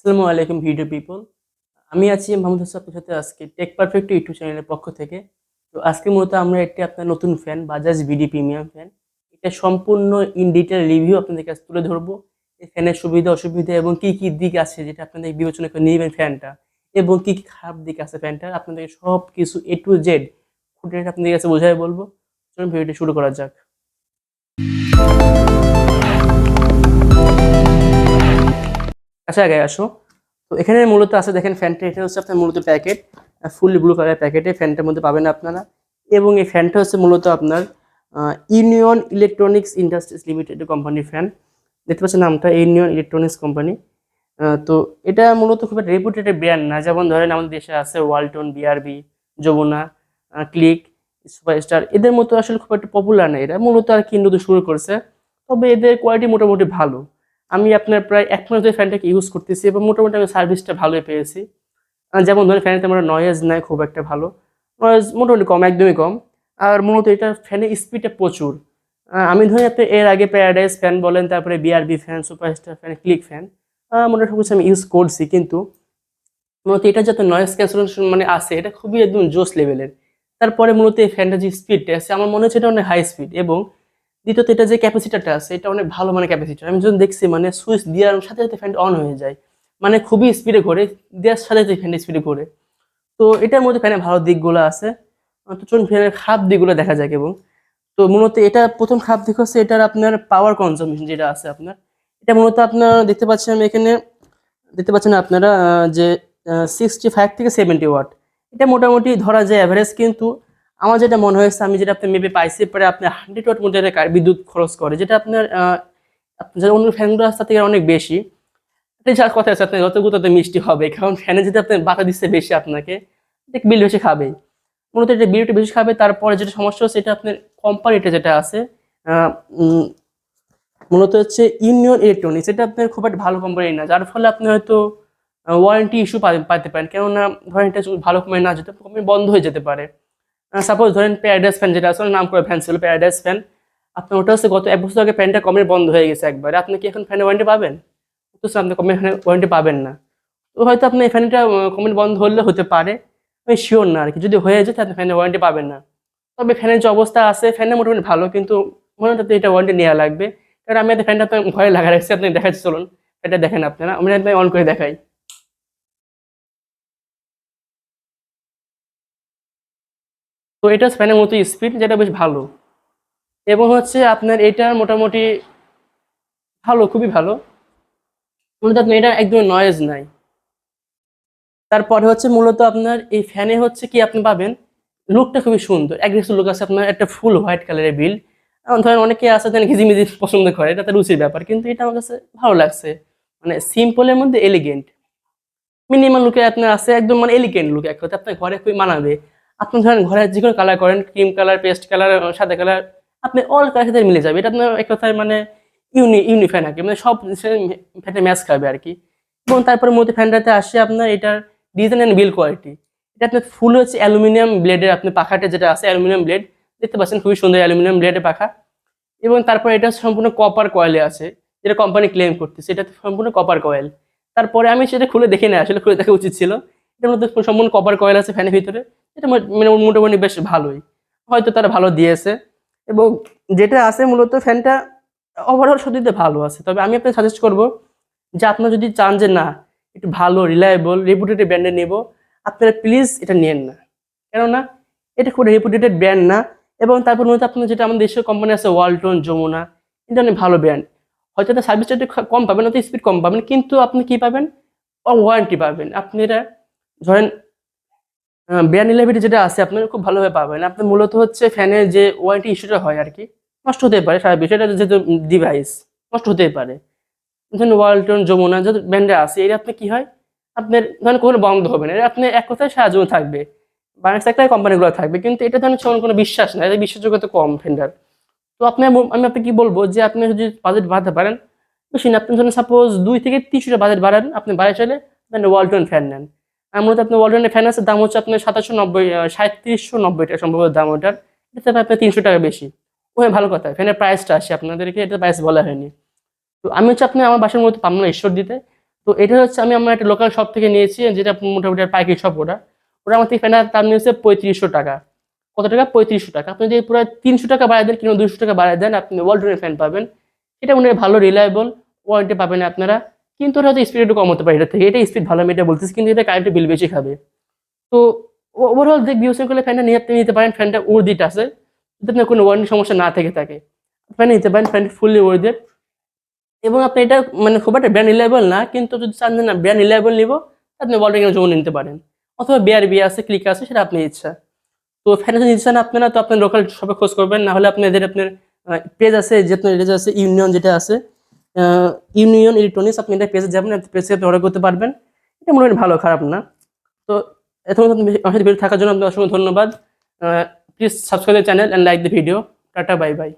আসসালামু আলাইকুম video people. আমি আছি মোহাম্মদ হোসেন আপনার সাথে আজকে টেক পারফেক্ট ইউটিউব চ্যানেলের পক্ষ থেকে। তো আজকে মূলত আমরা একটি আপনার নতুন fan Bajaj VD premium fan. এটা সম্পূর্ণ ইন ডিটেল রিভিউ আপনাদের কাছে তুলে ধরবো। এই ফ্যানের সুবিধা, অসুবিধা এবং কি কি দিক আছে যেটা আপনাদের বিবেচনা করে নেবেন ফ্যানটা এবং কি কি খারাপ দিক আছে ফ্যানটার, আপনাদের সব কিছু এ টু জেড খুঁটে আপনাদের কাছে বোঝাই বলব। চলুন ভিডিওটি শুরু করা যাক। আচ্ছা আগে আসো। তো এখানে মূলত আছে, দেখেন ফ্যানটা এটা হচ্ছে আপনার মূলত প্যাকেট। ফুল ব্লু কালার প্যাকেটে ফ্যানটার মধ্যে পাবেন আপনারা। এবং এই ফ্যানটা হচ্ছে মূলত আপনার ইউনিয়ন ইলেকট্রনিক্স ইন্ডাস্ট্রিজ লিমিটেড কোম্পানির ফ্যান দেখতে পাচ্ছেন নামটা ইউনিয়ন ইলেকট্রনিক্স কোম্পানি তো এটা মূলত খুব একটা রেপুটেড ব্র্যান্ড না। যেমন ধরেন, আমাদের দেশে আছে Walton BRB Jamuna Click Superstar এদের মতো আসলে খুব একটা পপুলার না এরা। মূলত আর কি নতুন শুরু করছে। তবে এদের কোয়ালিটি মোটামুটি ভালো। আমি আপনার প্রায় এক মাস ধরে ফ্যানটাকে ইউজ করতেছি এবং মোটামুটি আমি সার্ভিসটা ভালোই পেয়েছি। যেমন ধরেন ফ্যানেতে আমরা নয়েজ নাই, খুব একটা ভালো। নয়েজ মোটামুটি কম, একদমই কম। আর মূলত এটা ফ্যানের স্পিডটা প্রচুর। আমি ধরেন আপনি এর আগে প্যারাডাইস ফ্যান বলেন, তারপরে BRB fan Superstar fan Click fan মোটামুটি সব কিছু আমি ইউজ করছি। কিন্তু মূলত এটা যাতে নয়েজ ক্যান্সেলেশন মানে আছে, এটা খুবই একদম জোস লেভেলের তারপরে মূলত এই ফ্যানটা যে স্পিডটা আছে, আমার মনে হচ্ছে এটা অনেক হাই স্পিড এবং দ্বিতীয়ত এটা যে ক্যাপাসিটারটা আছে, এটা অনেক ভালো মানে ক্যাপাসিটার। আমি যখন দেখছি মানে সুইচ দেওয়ার সাথে সাথে ফ্যানটা অন হয়ে যায় মানে খুবই স্পিডে ঘোরে, দেওয়ার সাথে সাথে ফ্যানটা স্পিডে ঘোরে। তো এটার মধ্যে ফ্যানের ভালো দিকগুলো আছে। তো চলুন ফ্যানের খারাপ দিকগুলো দেখা যাক এবং। তো মূলত এটা প্রথম খারাপ দিক হচ্ছে, এটার আপনার পাওয়ার কনজাম্পশন যেটা আছে আপনার, এটা মূলত আপনার দেখতে পাচ্ছেন আমি এখানে, দেখতে পাচ্ছেন আপনারা যে সিক্সটি ফাইভ থেকে সেভেন্টি ওয়াট এটা মোটামুটি ধরা যায় অ্যাভারেজ কিন্তু আমার যেটা মনে হয়েছে, আমি যেটা আপনি মেবি পাইছি পরে আপনি হান্ড্রেড ওয়াট মধ্যে বিদ্যুৎ খরচ করে, যেটা আপনার যারা অন্য ফ্যানগুলো আছে তার থেকে অনেক বেশি যার কথা আছে আপনার যতগুলো তত মিষ্টি হবে, কারণ ফ্যানে যদি আপনি বাতা দিচ্ছে বেশি আপনাকে বিল বেশি খাবে। মূলত এটা বিলটা বেশি খাবে, তারপরে যেটা সমস্যা হচ্ছে, এটা আপনার কোম্পানিটা যেটা আছে মূলত হচ্ছে ইউনিয়ন ইলেকট্রনিক্স এটা আপনার খুব একটা ভালো কোম্পানি না, যার ফলে আপনি হয়তো ওয়ারেন্টি ইস্যু পাইতে পারেন, কেননা ধরেন এটা ভালো কোম্পানি না যেতে কোম্পানি বন্ধ হয়ে যেতে পারে। সাপোজ ধরেন প্যারাডাইস ফ্যান যেটা আসলে নাম করে ফ্যান ছিল প্যারাডাইস ফ্যান আপনার ওটা হচ্ছে গত এক বছর আগে ফ্যানটা কমের বন্ধ হয়ে গেছে একবারে। আপনি কি এখন ফ্যানের ওয়ারেন্টি পাবেন? তো স্যার আপনি কমের ওয়ারেন্টি পাবেন না। তো হয়তো আপনি এই ফ্যানটা কমেন্ট বন্ধ হলে হতে পারে। আমি শিওর না আর কি যদি হয়ে যায়, তাহলে ফ্যানের ওয়ারেন্টি পাবেন না। তবে ফ্যানের যে অবস্থা আছে ফ্যানের মোটামুটি ভালো, কিন্তু মনে হচ্ছে এটা ওয়ারেন্টি নেওয়া লাগবে। কারণ আমি এত ফ্যানটা আপনার ঘরে লাগা রাখছি। আপনি দেখাচ্ছি, চলুন। এটা দেখেন আপনারা। আমি অন করে দেখাই। তো এটা ফ্যানের মতো স্পিড যেটা বেশ ভালো। এবং হচ্ছে আপনার এটার মোটামুটি ভালো, খুবই ভালো। মূলত আপনার এটা একদম নয়েজ নাই। তারপরে হচ্ছে মূলত আপনার এই ফ্যানে হচ্ছে কি আপনি পাবেন লুকটা খুবই সুন্দর। অ্যাগ্রেসিভ লুক আছে, আপনার একটা ফুল হোয়াইট কালারের বিল এখন ধরেন অনেকে আছে ধরেন ঘিজিমিজি পছন্দ করে, এটা তার রুচির ব্যাপার, কিন্তু এটা আমার কাছে ভালো লাগছে। মানে সিম্পলের মধ্যে এলিগেন্ট মিনিমাম লুকে আপনার আছে একদম মানে এলিগেন্ট লুক এক কথা আপনার ঘরে খুবই মানাবে। আপনি ধরেন ঘরে যে কোনো কালার করেন ক্রিম কালার পেস্ট কালার সাদা কালার আপনি অল কালার সাথে মিলে যাবে। এটা আপনার এক কথায় মানে ইউনি ইউনিফাই আর কি মানে সব ফ্যানে ম্যাচ খাবে আর কি। এবং তারপরে মধ্যে ফ্যানটাতে আসে আপনার এটার ডিজাইন অ্যান্ড বিল কোয়ালিটি এটা আপনার ফুল হচ্ছে অ্যালুমিনিয়াম ব্লেডের আপনি পাখাটা যেটা আছে, অ্যালুমিনিয়াম ব্লেড দেখতে পাচ্ছেন খুবই সুন্দর অ্যালুমিনিয়াম ব্লেডের পাখা। এবং তারপরে এটা সম্পূর্ণ কপার কয়েলে আছে, যেটা কোম্পানি ক্লেম করতেছে। এটা সম্পূর্ণ কপার কয়েল তারপরে আমি সেটা খুলে দেখি না আসলে খুলে দেখা উচিত ছিল। এটার মধ্যে সম্পূর্ণ কপার কয়েল আছে ফ্যানের ভিতরে। এটা মানে মোটামুটি বেশ ভালোই। হয়তো তারা ভালো দিয়েছে এবং যেটা আছে মূলত ফ্যানটা ওভারঅল সত্যিতে ভালো আছে। তবে আমি আপনাকে সাজেস্ট করব যে আপনারা যদি চান যে না, একটু ভালো রিলায়েবল রেপুটেড ব্র্যান্ডে নেব, আপনারা প্লিজ এটা নিয়েন না। কেননা এটা খুব রেপুটেড ব্র্যান্ড না এবং তারপর মূলত আপনার যেটা আমাদের দেশের কোম্পানি আছে ওয়ালটন যমুনা, এটা অনেক ভালো ব্র্যান্ড হয়তো এটা সার্ভিসটা একটু কম পাবেন, হয়তো স্পিড কম পাবেন, কিন্তু আপনি কি পাবেন? ওয়ারেন্টি পাবেন। আপনি এটা ধরেন ব্র্যান্ড ইলেভিটি যেটা আছে, আপনারা খুব ভালোভাবে পাবেন। আপনি মূলত হচ্ছে ফ্যানের যে ওয়ারেন্টি ইস্যুটা হয় আর কি, নষ্ট হতে পারে সারা বিষয়টা যেহেতু ডিভাইস নষ্ট হতেই পারে। ধরুন ওয়ালটন যমুনা যত ব্র্যান্ডে আছে এটা আপনি কি হয়? আপনার ধরেন কোনো বন্ধ হবে না এটা আপনি এক কথায় সাহায্য থাকবে। বাংলাদেশ একটা কোম্পানিগুলো থাকবে, কিন্তু এটা ধরেন সেমন কোনো বিশ্বাস নাই এটা বিশ্বাসযোগ্যতা কম ফেন্ডার তো আপনি আমি আপনি কি বলব যে আপনি যদি বাজেট বাড়াতে পারেন বেশি না আপনি ধরেন সাপোজ দুই থেকে তিনশোটা বাজেট বাড়ান, আপনি বাইরে চলে ওয়ালটন ফ্যান নেন। মূলত আপনার ওয়ালটনের ফ্যান আছে, দাম হচ্ছে আপনার সাতাশশো নব্বই সাঁত্রিশশো নব্বই টাকা সম্ভবত দাম ওটার। এতে আপনার তিনশো টাকা বেশি। ওই ভালো কথা। ফ্যানের প্রাইসটা আসে আপনাদেরকে এটা প্রাইস বলা হয়নি। তো আমি হচ্ছে আপনি আমার বাসার মধ্যে পাবনা ঈশ্বর দিতে। তো এটা হচ্ছে আমি আমার একটা লোকাল শপ থেকে নিয়েছি, যেটা মোটামুটি পাইকারি শপ ওটা। ওটা আমার থেকে ফ্যানের দাম নিয়েছে পঁয়ত্রিশশো টাকা। কত টাকা? পঁয়ত্রিশশো টাকা। আপনি যদি পুরো তিনশো টাকা বাড়ায় দেন কিংবা দুশো টাকা বাড়ায় দেন, আপনি ওয়ালটনের ফ্যান পাবেন। এটা মনে হয় ভালো রিলায়েবল ওয়ারেন্টি পাবেন আপনারা। কিন্তু ওটা হয়তো স্পিড একটু কম হতে পারে, এটা থেকে এটা স্পিড ভালো, আমি এটা বলতেছি, কিন্তু এটা কারেন্টের বিল বেশি খাবে। তো ওভারঅল দেখ বিওসেন করলে ফ্যানটা নিয়ে আপনি নিতে পারেন ফ্যানটা উর্দিট আছে। যদি আপনার কোনো ওয়ারেন্টি সমস্যা না থেকে থাকে। ফ্যান নিতে পারেন ফ্যানটা ফুললি উর্দিট এবং আপনি এটা মানে খুব একটা ব্র্যান্ড রিলায়েবল না, কিন্তু যদি চান না ব্র্যান্ড রিলায়েবল নিব আপনি ওয়ালটন কেন জমা নিতে পারেন। অথবা বিআর বি আছে ক্লিক আছে, সেটা আপনি ইচ্ছা। তো ফ্যান যদি নিতে চান আপনারা, তো আপনার লোকাল শপে খোঁজ করবেন। না হলে আপনাদের আপনার পেজ আছে যে আপনার আছে ইউনিয়ন যেটা আছে ইউনিয়ন ইলেকট্রনিক্স আপনি এটা পেজে যাবেন পেজে আপনি অর্ডার করতে পারবেন। এটা মনে হয় ভালো, খারাপ না। তো আমার সাথে ভিডিও থাকার জন্য আপনাদের অসংখ্য ধন্যবাদ। Please subscribe the channel and like the video tata bye bye